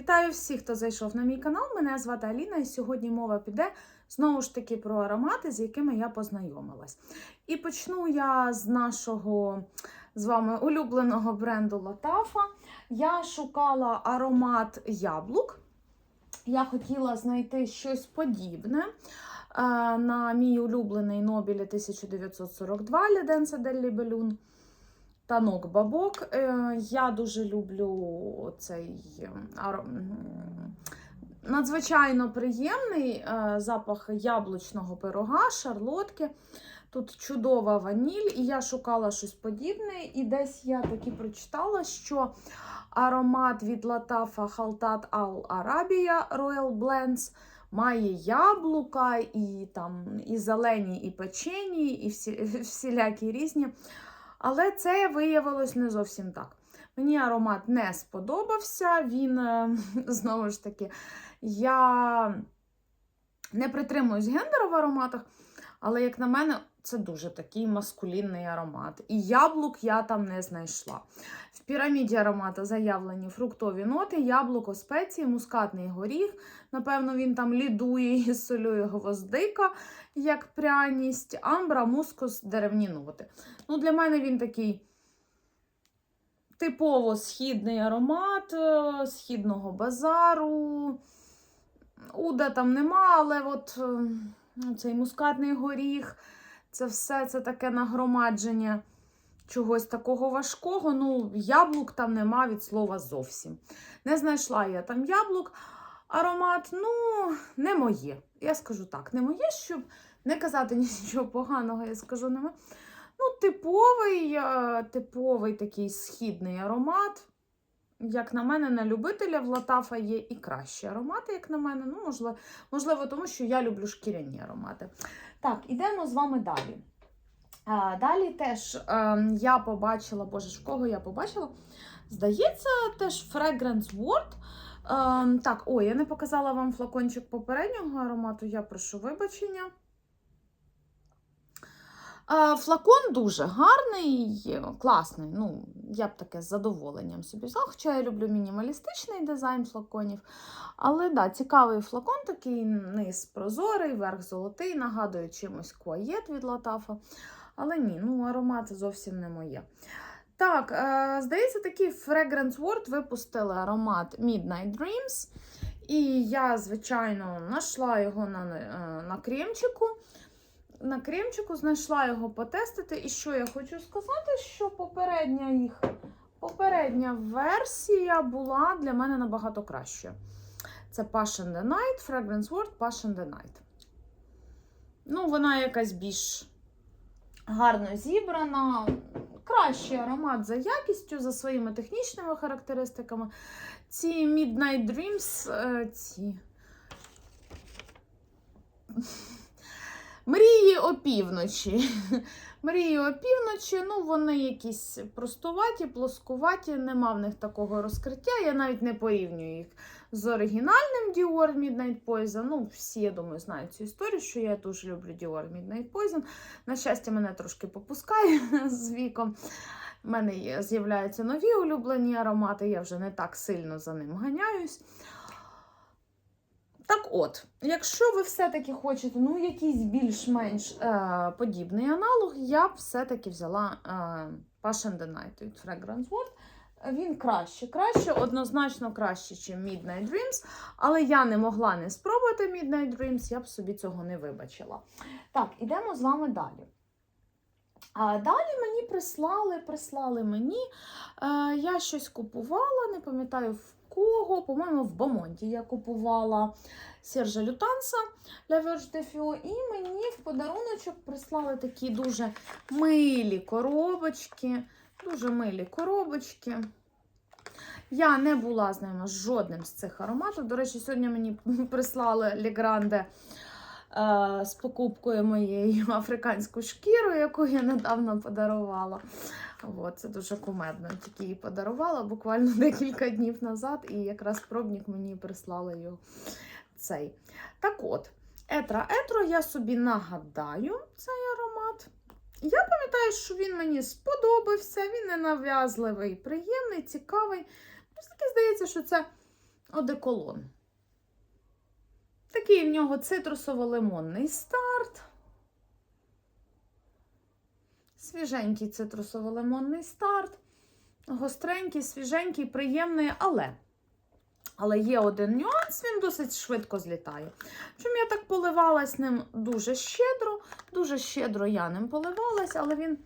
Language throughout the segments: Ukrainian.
Вітаю всіх, хто зайшов на мій канал. Мене звати Аліна, і сьогодні мова піде знову ж таки про аромати, з якими я познайомилась. І почну я з нашого з вами улюбленого бренду Латафа. Я шукала аромат яблук. Я хотіла знайти щось подібне. е, На мій улюблений Нобілі 1942 Ліденса Дель Лібелюн. Танок бабок. Е, Я дуже люблю цей е, надзвичайно приємний е, запах яблучного пирога, шарлотки. Тут чудова ваніль, і я шукала щось подібне. І десь я таки прочитала, що аромат від Латафа Халтат Ал Арабія Royal Blends має яблука, і там і зелені, і печені, і всі, всілякі різні. Але це виявилось не зовсім так. Мені аромат не сподобався. Він, е, знову ж таки, я не притримуюсь гендера в ароматах, але, як на мене, це дуже такий маскулінний аромат. І яблук я там не знайшла. В піраміді аромата заявлені фруктові ноти, яблуко, спеції, мускатний горіх. Напевно, він там лідує і солює гвоздика, як пряність, амбра, мускус, деревні ноти. Ну, для мене він такий типово східний аромат е, східного базару. Уда там нема, але от е, ну, цей мускатний горіх, це все це таке нагромадження чогось такого важкого. Ну, яблук там нема від слова зовсім. Не знайшла я там яблук. Аромат, ну, не моє. Я скажу так, не моє, щоб не казати нічого поганого, я скажу не моє. Ну, типовий, е, типовий такий східний аромат. Як на мене, на любителя в Латафа є і кращі аромати, як на мене. Ну, можливо, можливо, тому що я люблю шкіряні аромати. Так, ідемо з вами далі. А, далі теж е, я побачила, боже, ж кого я побачила? Здається, теж Fragrance World. Е, так, ой, я не показала вам флакончик попереднього аромату, я прошу вибачення. Е, Флакон дуже гарний, класний. Ну, я б таке з задоволенням собі взяла, хоча я люблю мінімалістичний дизайн флаконів. Але да, цікавий флакон, такий низ прозорий, верх золотий, нагадує чимось куаєт від Латафа. Але ні, ну аромат зовсім не моє. Так, е, здається, такий Fragrance World випустили аромат Midnight Dreams. І я, звичайно, знайшла його на, е, на кремчику на кремчику, знайшла його потестити. І що я хочу сказати, що попередня їх попередня версія була для мене набагато кращою. Це Passion the Night, Fragrance World Passion the Night. Ну, вона якась більш гарно зібрана. Кращий аромат за якістю, за своїми технічними характеристиками. Ці Midnight Dreams, е, ці. Мрії опівночі. Мрії опівночі, ну вони якісь простуваті, плоскуваті, нема в них такого розкриття. Я навіть не порівнюю їх з оригінальним Dior Midnight Poison. Ну, всі, я думаю, знають цю історію, що я дуже люблю Dior Midnight Poison. На щастя, мене трошки попускає з віком. У мене з'являються нові улюблені аромати, я вже не так сильно за ним ганяюсь. Так от, якщо ви все-таки хочете ну, якийсь більш-менш е, подібний аналог, я б все-таки взяла е, Passion the Night від Fragrance World. Він краще, краще, однозначно краще, ніж Midnight Dreams, але я не могла не спробувати Midnight Dreams, я б собі цього не вибачила. Так, ідемо з вами далі. А далі мені прислали, прислали мені. Е, я щось купувала, не пам'ятаю в кого, по-моєму, в Бомонті я купувала Сержа Лютанса La Verge de і мені в подаруночок прислали такі дуже милі коробочки. Дуже милі коробочки. Я не була з ними з жодним з цих ароматів. До речі, сьогодні мені прислали Le е, з покупкою моєї африканську шкіру, яку я недавно подарувала. От, це дуже кумедно. Тільки її подарувала буквально декілька днів назад, і якраз пробник мені прислали його цей. Так от, етра етро я собі нагадаю цей аромат. Я пам'ятаю, що він мені сподобався, він ненав'язливий, приємний, цікавий. Таки здається, що це одеколон. Такий в нього цитрусово-лимонний старт. Свіженький цитрусово-лимонний старт. Гостренький, свіженький, приємний, але. Але є один нюанс, він досить швидко злітає. Чому я так поливалась ним дуже щедро, дуже щедро я ним поливалась, але він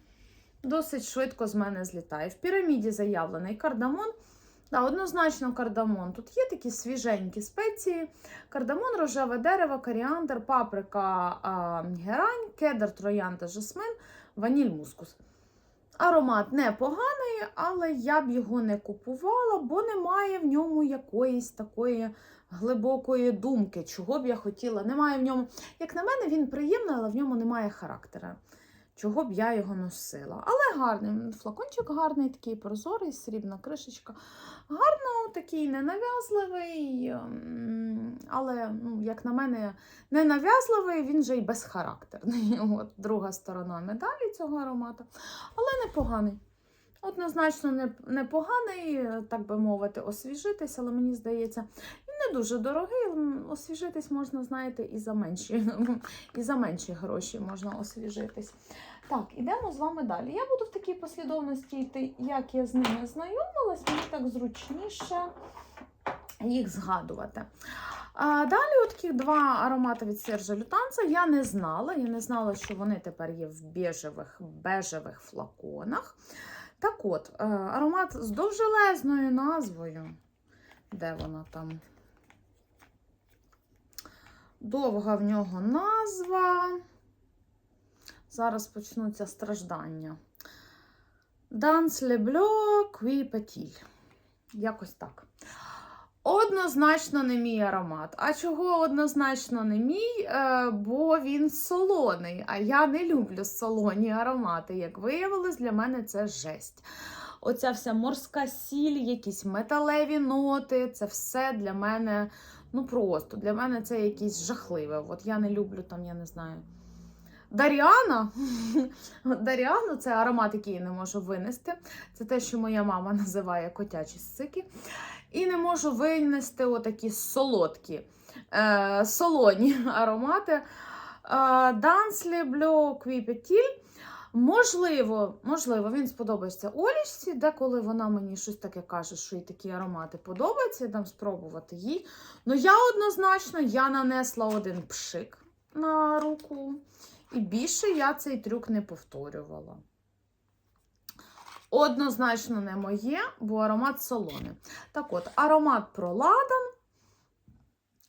досить швидко з мене злітає. В піраміді заявлений кардамон. Да, однозначно кардамон. Тут є такі свіженькі спеції: кардамон, рожеве дерево, коріандр, паприка, герань, кедр, троянда, жасмин, ваніль, мускус. Аромат непоганий, але я б його не купувала, бо немає в ньому якоїсь такої глибокої думки, чого б я хотіла. Немає в ньому, як на мене, він приємний, але в ньому немає характера. Чого б я його носила. Але гарний. Флакончик гарний, такий прозорий, срібна кришечка. Гарно, такий ненав'язливий, ем, але, ну, як на мене, ненав'язливий, він же й безхарактерний. От друга сторона медалі цього аромату. Але непоганий. Однозначно непоганий, так би мовити, освіжитись, але мені здається, не дуже дорогий. Освіжитись можна, знаєте, і за менші, і за менші гроші можна освіжитись. Так, ідемо з вами далі. Я буду в такій послідовності йти, як я з ними знайомилась, мені так зручніше їх згадувати. А далі таких два аромати від Сержа Лютанца я не знала. Я не знала, що вони тепер є в бежевих, бежевих флаконах. Так от, е, аромат з довжелезною назвою. Де вона там? Довга в нього назва. Зараз почнуться страждання. Данс Лебльо Квіпетіль. Якось так. Однозначно не мій аромат. А чого однозначно не мій? Е, бо він солоний. А я не люблю солоні аромати. Як виявилось, для мене це жесть. Оця вся морська сіль, якісь металеві ноти це все для мене, ну просто для мене це якесь жахливе. От я не люблю там, я не знаю. Даріана. Даріану це аромат, який я не можу винести. Це те, що моя мама називає котячі сики. І не можу винести отакі солодкі, е, солоні аромати. Е, Данслі Блю Квіпетіль. Можливо, можливо, він сподобається Олічці, деколи вона мені щось таке каже, що їй такі аромати подобаються, я дам спробувати їй. Ну я однозначно я нанесла один пшик на руку, і більше я цей трюк не повторювала. Однозначно не моє, бо аромат солоний. Так от, аромат про ладан.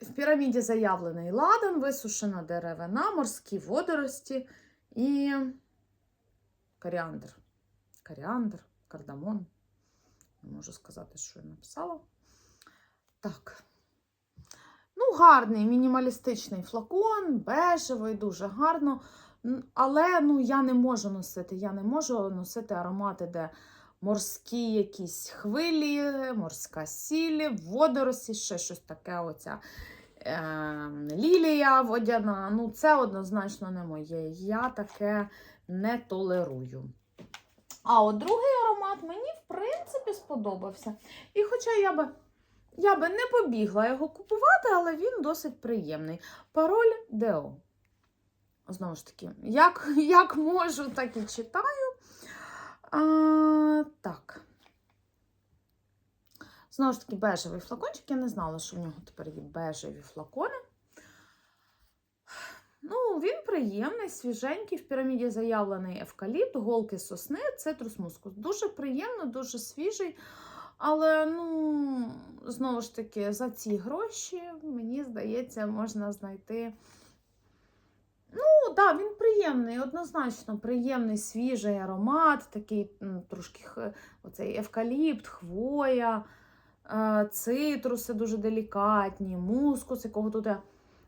В піраміді заявлений ладан, висушена деревина, морські водорості і коріандр. Коріандр, кардамон. Не можу сказати, що я написала. Так. Ну, гарний мінімалістичний флакон, бежевий, дуже гарно. Але ну, я не можу носити. Я не можу носити аромати, де морські якісь хвилі, морська сіль, водорості, ще щось таке. Оця е, лілія водяна. Ну, це однозначно не моє. Я таке не толерую. А от другий аромат мені, в принципі, сподобався. І хоча я би, я би не побігла його купувати, але він досить приємний. Пароль Део. Знову ж таки, як, як можу, так і читаю. А, так. Знову ж таки, бежевий флакончик. Я не знала, що в нього тепер є бежеві флакони. Ну, він приємний, свіженький. В піраміді заявлений евкаліпт, голки сосни, цитрус мускус. Дуже приємно, дуже свіжий. Але, ну, знову ж таки, за ці гроші, мені здається, можна знайти. Ну, так, да, він приємний, однозначно приємний, свіжий аромат, такий м, трошки оцей евкаліпт, хвоя, е, цитруси дуже делікатні, мускус, якого тут я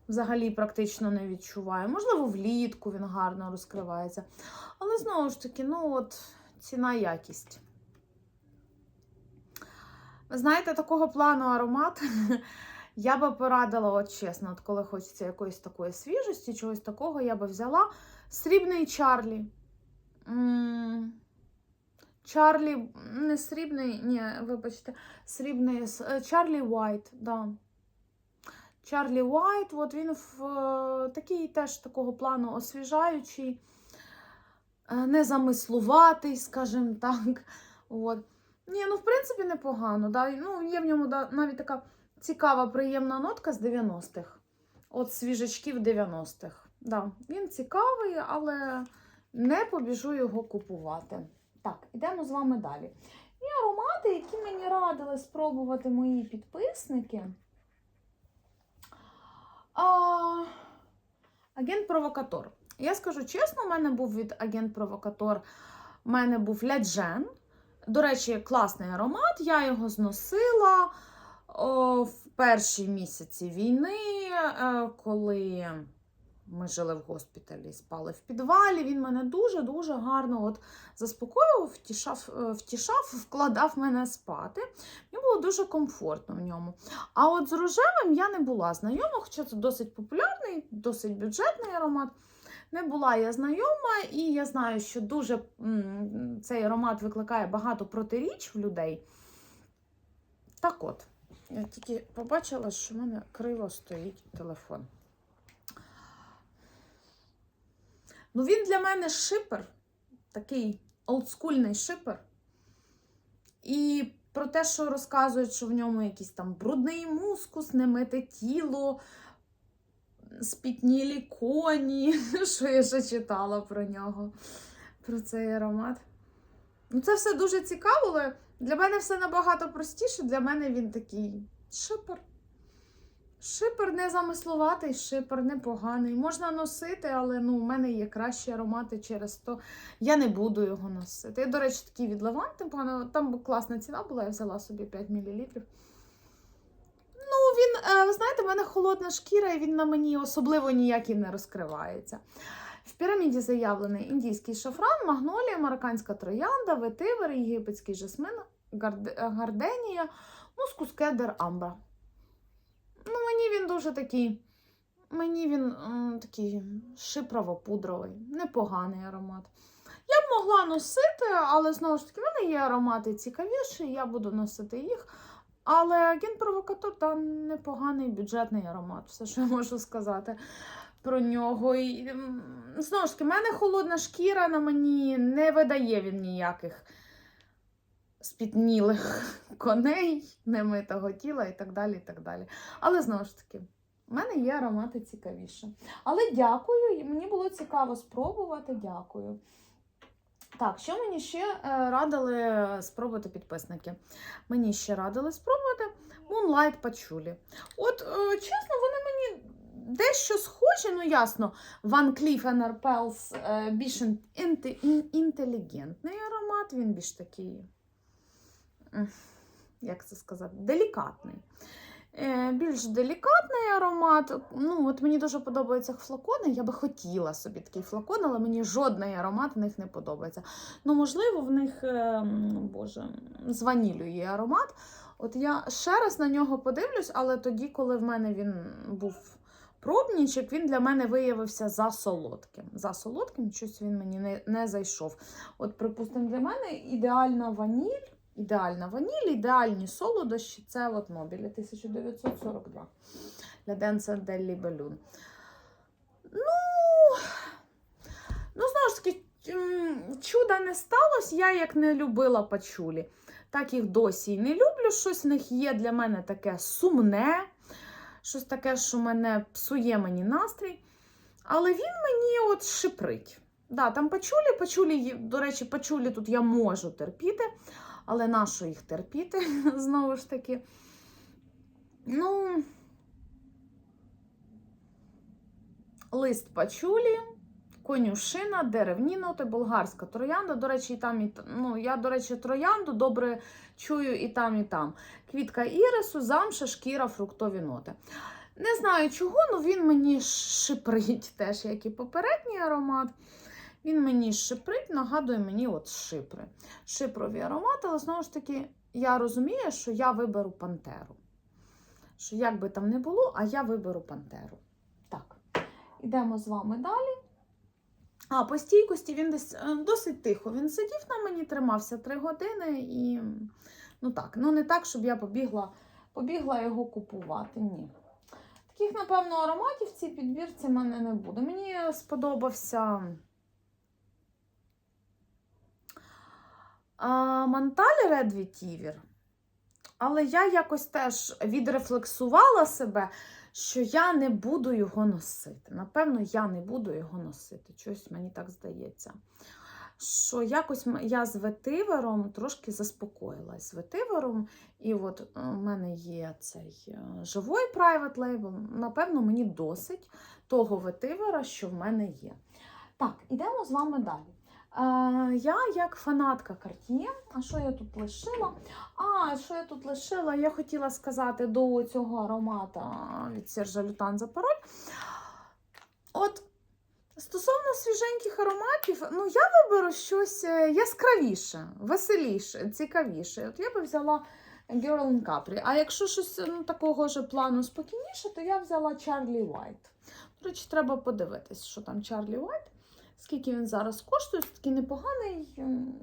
взагалі практично не відчуваю. Можливо, влітку він гарно розкривається. Але знову ж таки, ну от ціна якість. Ви знаєте, такого плану аромат я би порадила, от чесно, от коли хочеться якоїсь такої свіжості, чогось такого, я би взяла срібний Чарлі. Чарлі, не срібний, ні, вибачте, срібний, е, Чарлі Уайт, да. Чарлі Уайт, от він в е, такий теж такого плану освіжаючий, е, незамислуватий, скажімо так. От. Ні, ну в принципі непогано. Да? Ну, є в ньому да, навіть така цікава, приємна нотка з 90-х. От свіжачків 90-х. Да, він цікавий, але не побіжу його купувати. Так, ідемо з вами далі. Є аромати, які мені радили спробувати мої підписники. А, Агент-провокатор. Я скажу чесно, у мене був від агент-провокатор, у мене був Ляджен. До речі, класний аромат. Я його зносила о, в перші місяці війни, е, коли ми жили в госпіталі, спали в підвалі. Він мене дуже-дуже гарно от заспокоював, втішав, е, втішав, вкладав мене спати. Мені було дуже комфортно в ньому. А от з рожевим я не була знайома, хоча це досить популярний, досить бюджетний аромат. Не була я знайома, і я знаю, що дуже цей аромат викликає багато протиріч в людей. Так от, я тільки побачила, що в мене криво стоїть телефон. Ну, він для мене шипер, такий олдскульний шипер. І про те, що розказують, що в ньому якийсь там брудний мускус, немите тіло, спітнілі коні, що я ще читала про нього, про цей аромат. Ну, це все дуже цікаво, але для мене все набагато простіше. Для мене він такий шипер. Шипер не замислуватий, шипер непоганий. Можна носити, але ну, у мене є кращі аромати через то. Я не буду його носити. Я, до речі, такий від Левант, непогано. Там класна ціна була, я взяла собі 5 мл. Ну, він, е, ви знаєте, в мене холодна шкіра, і він на мені особливо ніякий не розкривається. В піраміді заявлений індійський шафран, магнолія, марокканська троянда, ветивер, єгипетський жасмин, гарденія, мускус кедр, амбра. Ну, мені він дуже такий. Мені він м, такий шипрово-пудровий, непоганий аромат. Я б могла носити, але знову ж таки, в мене є аромати цікавіші, я буду носити їх. Але агент провокатор та непоганий бюджетний аромат, все, що я можу сказати про нього. І, знову ж таки, в мене холодна шкіра на мені не видає він ніяких спітнілих коней, немитого тіла і так далі. і так далі. Але знову ж таки, в мене є аромати цікавіше. Але дякую, мені було цікаво спробувати. Дякую. Так, що мені ще е, радили спробувати підписники? Мені ще радили спробувати Moonlight Patchouli. От, е, чесно, вони мені дещо схожі, ну ясно, Van Cleef Arpels е, більш ін- інте- ін- інтелігентний аромат, він більш такий, як це сказати, делікатний. Е, Більш делікатний аромат. Ну, от мені дуже подобаються флакони. Я би хотіла собі такий флакон, але мені жодний аромат в них не подобається. Ну, можливо, в них, е, боже, з ваніллю є аромат. От я ще раз на нього подивлюсь, але тоді, коли в мене він був пробнічик, він для мене виявився за солодким. За солодким щось він мені не, не зайшов. От, припустимо, для мене ідеальна ваніль. Ідеальна ваніль, ідеальні солодощі це от Нобілі 1942 для Денса Деллі Белюн. Ну, ну, знову ж таки, чуда не сталося. Я як не любила пачулі, так їх досі й не люблю. Щось в них є для мене таке сумне, щось таке, що мене псує мені настрій. Але він мені от шиприть. Да, там пачулі, пачулі, до речі, пачулі тут я можу терпіти. Але нащо їх терпіти, знову ж таки. Ну, лист пачулі, конюшина, деревні ноти, болгарська троянда. До речі, і там, і т- ну, я, до речі, троянду добре чую і там, і там. Квітка ірису, замша, шкіра, фруктові ноти. Не знаю чого, але він мені шиприть теж, як і попередній аромат. Він мені шиприть, нагадує мені от шипри. Шипрові аромати, але знову ж таки, я розумію, що я виберу пантеру. Що як би там не було, а я виберу пантеру. Так, ідемо з вами далі. А по стійкості він десь е, досить тихо. Він сидів на мені, тримався 3 години і ну так, ну не так, щоб я побігла, побігла його купувати. Ні. Таких, напевно, ароматів в цій підбірці в мене не буде. Мені сподобався а, Манталь Vetiver, але я якось теж відрефлексувала себе, що я не буду його носити. Напевно, я не буду його носити. Щось мені так здається. Що якось я з ветивером трошки заспокоїлась з ветивером, і от е, в мене є цей е, живий private label. Напевно, мені досить того ветивера, що в мене є. Так, ідемо з вами далі. Е, я як фанатка Cartier, а що я тут лишила? А, що я тут лишила? Я хотіла сказати до цього аромата від Сержа Лютан пароль. От стосовно свіженьких ароматів, ну я виберу щось е, яскравіше, веселіше, цікавіше. От я би взяла Girl in Capri. А якщо щось ну, такого ж плану спокійніше, то я взяла Charlie White. До речі, треба подивитись, що там Charlie White. Скільки він зараз коштує, такий непоганий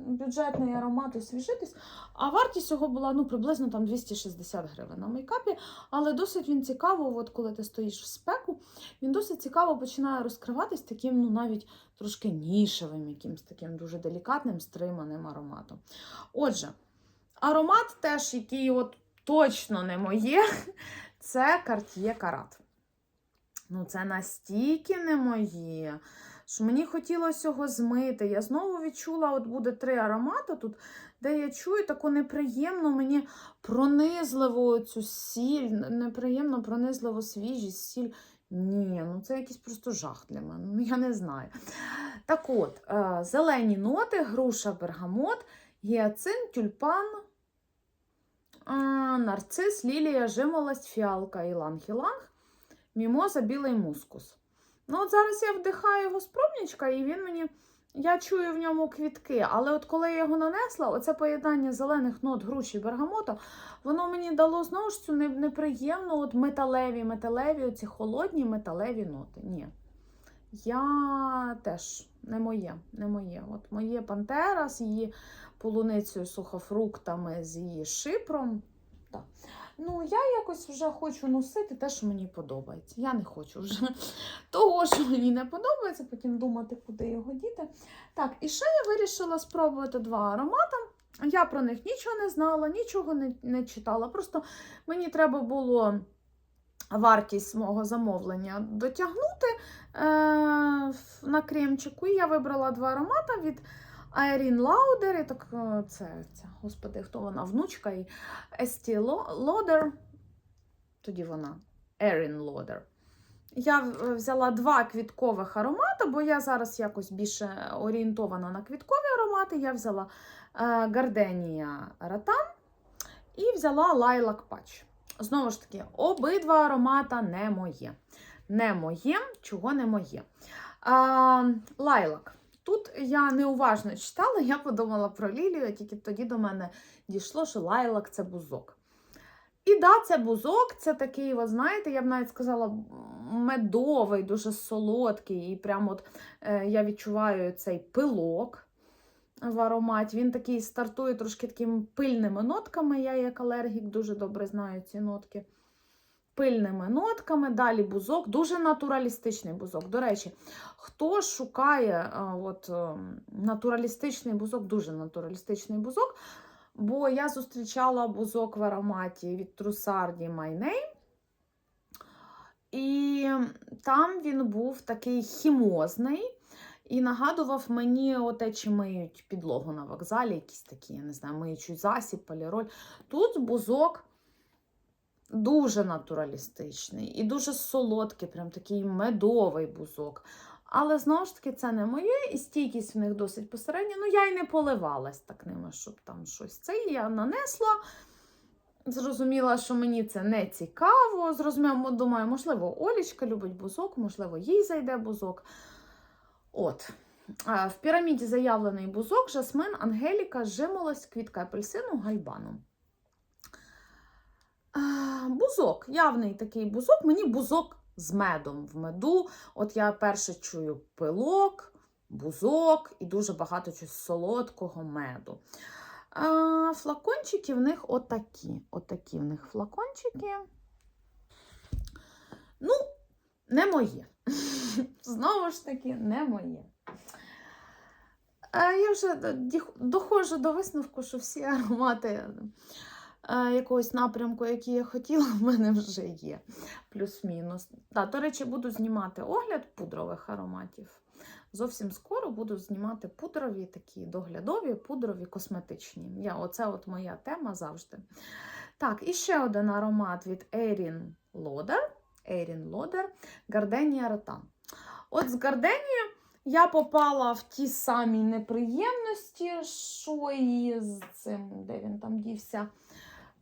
бюджетний аромат освіжитись. А вартість його була ну, приблизно там 260 гривень на мейкапі. Але досить він цікаво, от коли ти стоїш в спеку, він досить цікаво починає розкриватись таким, ну навіть трошки нішевим, якимсь таким дуже делікатним, стриманим ароматом. Отже, аромат теж, який от точно не моє, це Cartier Карат. Ну, це настільки не моє що мені хотілося його змити. Я знову відчула, от буде три аромати тут, де я чую таку неприємну мені пронизливу цю сіль, неприємно пронизливу свіжість, сіль. Ні, ну це якийсь просто жах для мене. Ну, я не знаю. Так от, е, зелені ноти, груша, бергамот, гіацин, тюльпан, нарцис, лілія, жимолость, фіалка, іланг-іланг, мімоза, білий мускус. Ну, от зараз я вдихаю його з пробничка, і він мені. Я чую в ньому квітки, але от коли я його нанесла, оце поєднання зелених нот, груші, бергамота, воно мені дало знову ж цю неприємну от металеві, металеві, оці холодні металеві ноти. Ні. Я теж не моє, не моє. От моє пантера з її полуницею, сухофруктами, з її шипром. Так. Ну, я якось вже хочу носити те, що мені подобається. Я не хочу вже того, що мені не подобається, потім думати, куди його діти. Так, і ще я вирішила спробувати два аромати. Я про них нічого не знала, нічого не, не читала. Просто мені треба було вартість мого замовлення дотягнути е, на кремчику. І я вибрала два аромати від Айрін Лаудер. Так, е, це, це, господи, хто вона? Внучка і Есті Лодер. Тоді вона Ерін Лодер. Я взяла два квіткових аромати, бо я зараз якось більше орієнтована на квіткові аромати. Я взяла е, Гарденія Ратан і взяла Лайлак Патч. Знову ж таки, обидва аромата не моє. Не моє, чого не моє. А, лайлак. Тут я неуважно читала, я подумала про лілію, тільки тоді до мене дійшло, що лайлак це бузок. І да, це бузок, це такий, ви знаєте, я б навіть сказала, медовий, дуже солодкий. І прямо от е, я відчуваю цей пилок в ароматі. Він такий стартує трошки такими пильними нотками. Я як алергік дуже добре знаю ці нотки. Пильними нотками, далі бузок, дуже натуралістичний бузок. До речі, хто шукає а, от, е, натуралістичний бузок, дуже натуралістичний бузок, бо я зустрічала бузок в ароматі від Трусарді Name. І там він був такий хімозний і нагадував мені оте, чи миють підлогу на вокзалі, якісь такі, я не знаю, миючий засіб, поліроль. Тут бузок дуже натуралістичний і дуже солодкий, прям такий медовий бузок. Але знову ж таки, це не моє, і стійкість в них досить посередня. Ну, я й не поливалась так ними, щоб там щось це. Я нанесла. Зрозуміла, що мені це не цікаво. Зрозуміла, думаю, можливо, Олічка любить бузок, можливо, їй зайде бузок. От. В піраміді заявлений бузок, жасмин, ангеліка, жимолость, квітка апельсину, гальбану. Бузок, явний такий бузок. Мені бузок з медом в меду. От я перше чую пилок, бузок і дуже багато чогось солодкого меду. А, флакончики в них отакі. Отакі в них флакончики. Ну, не моє. Знову ж таки, не моє. А я вже доходжу до висновку, що всі аромати якогось напрямку, який я хотіла, в мене вже є. Плюс-мінус. Да, до речі, буду знімати огляд пудрових ароматів. Зовсім скоро буду знімати пудрові, такі доглядові, пудрові, косметичні. Я, оце от моя тема завжди. Так, і ще один аромат від Erin Lauder. Erin Lauder Gardenia Rotan. От з Gardenia я попала в ті самі неприємності, що і з цим, де він там дівся,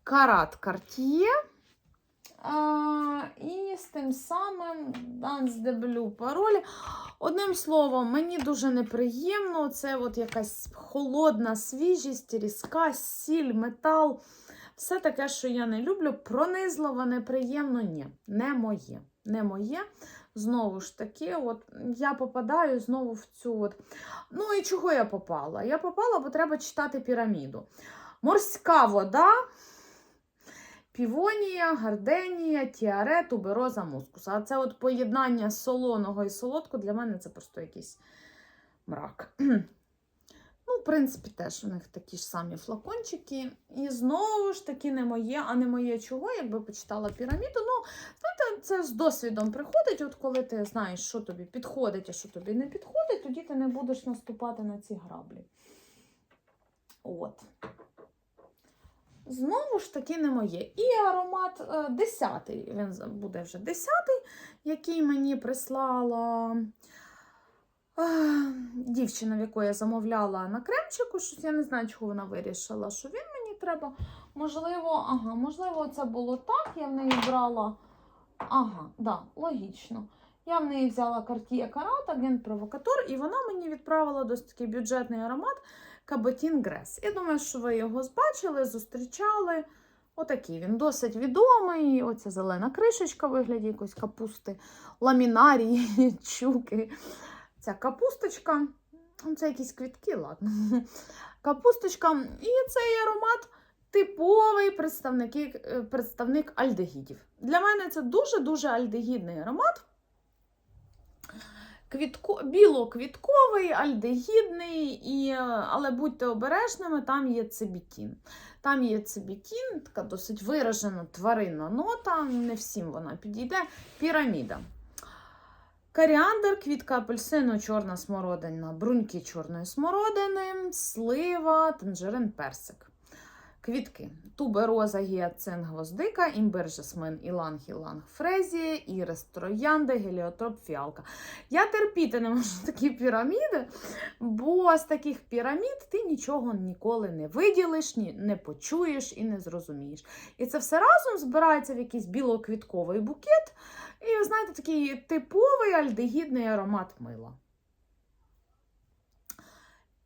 Карат Cartier. І з тим самим de Blue паролі. Одним словом, мені дуже неприємно. Це от якась холодна свіжість, різка, сіль, метал. Все таке, що я не люблю. Пронизливо, неприємно, ні. Не моє. Не моє. Знову ж таки, от я попадаю знову в цю. от. Ну і чого я попала? Я попала, бо треба читати піраміду. Морська вода. Півонія, гарденія, тіаре, тубероза, мускуса. А це от поєднання солоного і солодкого для мене це просто якийсь мрак. Ну, в принципі, теж у них такі ж самі флакончики. І знову ж таки не моє, а не моє чого, якби почитала піраміду. Ну, знаєте, це з досвідом приходить. От коли ти знаєш, що тобі підходить, а що тобі не підходить, тоді ти не будеш наступати на ці граблі. От. Знову ж таки не моє. І аромат е, 10 він буде вже 10 який мені прислала е, дівчина, в яку я замовляла на кремчику. Щось я не знаю, чого вона вирішила, що він мені треба. Можливо, ага, можливо, це було так. Я в неї брала. Ага, да, логічно. Я в неї взяла Cartier Карат, агент провокатор, і вона мені відправила досить такий бюджетний аромат Каботін Грес. Я думаю, що ви його збачили, зустрічали. Отакий він досить відомий. Оця зелена кришечка вигляді якоїсь капусти, ламінарії, чуки. Ця капусточка. ну, Це якісь квітки, ладно. Капусточка. І цей аромат типовий представник, е, представник альдегідів. Для мене це дуже-дуже альдегідний аромат. Квітко, білоквітковий, альдегідний, і, але будьте обережними, там є цибітін. Там є цибітін, така досить виражена тваринна нота, не всім вона підійде. Піраміда. Коріандр, квітка апельсину, чорна смородина, бруньки чорної смородини, слива, танжерин, персик. Квітки. Тубероза, гіацин, гвоздика, імбир, жасмин, іланг, іланг, фрезія, ірис, троянда, геліотроп, фіалка. Я терпіти не можу такі піраміди, бо з таких пірамід ти нічого ніколи не виділиш, ні, не почуєш і не зрозумієш. І це все разом збирається в якийсь білоквітковий букет. І, знаєте, такий типовий альдегідний аромат мила.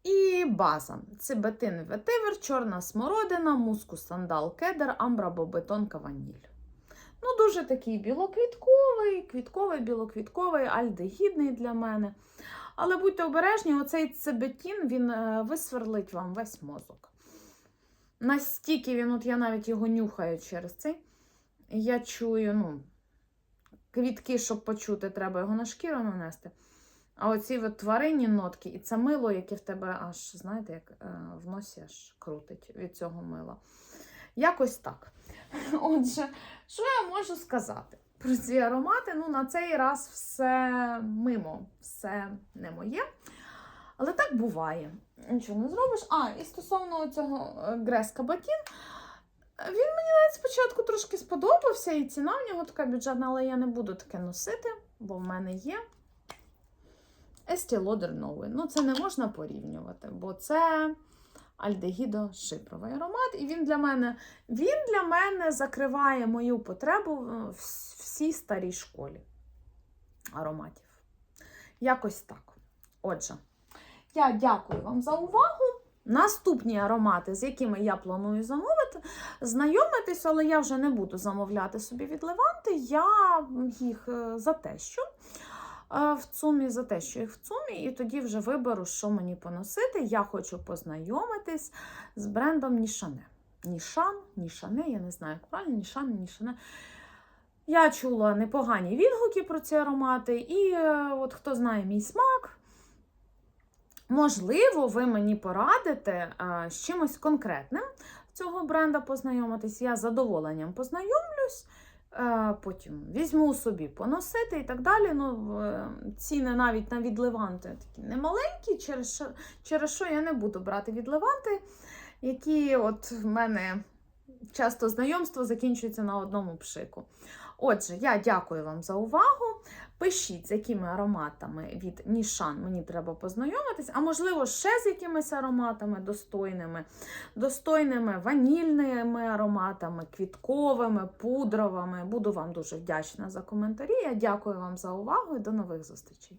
І база. Цибетин ветивер, чорна смородина, мускус, сандал, кедр, амбра, бобетонка, ваніль. Ну, дуже такий білоквітковий, квітковий, білоквітковий, альдегідний для мене. Але будьте обережні, оцей цибетін він е, висверлить вам весь мозок. Настільки він, от я навіть його нюхаю через цей. Я чую, ну, квітки, щоб почути, треба його на шкіру нанести. А оці от тваринні нотки, і це мило, яке в тебе аж, знаєте, як е, в носі аж крутить від цього мила. Якось так. Отже, що я можу сказати про ці аромати? Ну, на цей раз все мимо, все не моє. Але так буває. Нічого не зробиш. А, і стосовно цього е, Греска Батін, він мені навіть спочатку трошки сподобався, і ціна в нього така бюджетна, але я не буду таке носити, бо в мене є. Estee Lauder новий. Ну, це не можна порівнювати, бо це альдегідо шипровий аромат. І він для мене він для мене закриває мою потребу в всій старій школі ароматів. Якось так. Отже, я дякую вам за увагу. Наступні аромати, з якими я планую замовити, знайомитись, але я вже не буду замовляти собі від Леванти. Я їх е, затещу. В ЦУМі, за те, що їх в ЦУМі, і тоді вже виберу, що мені поносити. Я хочу познайомитись з брендом Нішане. Нішан, Нішане, я не знаю, як правильно, Нішан, Нішане. Я чула непогані відгуки про ці аромати, і е, от хто знає мій смак, можливо, ви мені порадите е, з чимось конкретним цього бренда познайомитись. Я з задоволенням познайомлюсь, потім візьму собі поносити і так далі. Ну, е, ціни навіть на відливанти такі немаленькі, через що, через що я не буду брати відливанти, які от в мене часто знайомство закінчується на одному пшику. Отже, я дякую вам за увагу. Пишіть, з якими ароматами від Нішан мені треба познайомитись, а можливо, ще з якимись ароматами достойними, достойними ванільними ароматами, квітковими, пудровими. Буду вам дуже вдячна за коментарі. Я дякую вам за увагу і до нових зустрічей.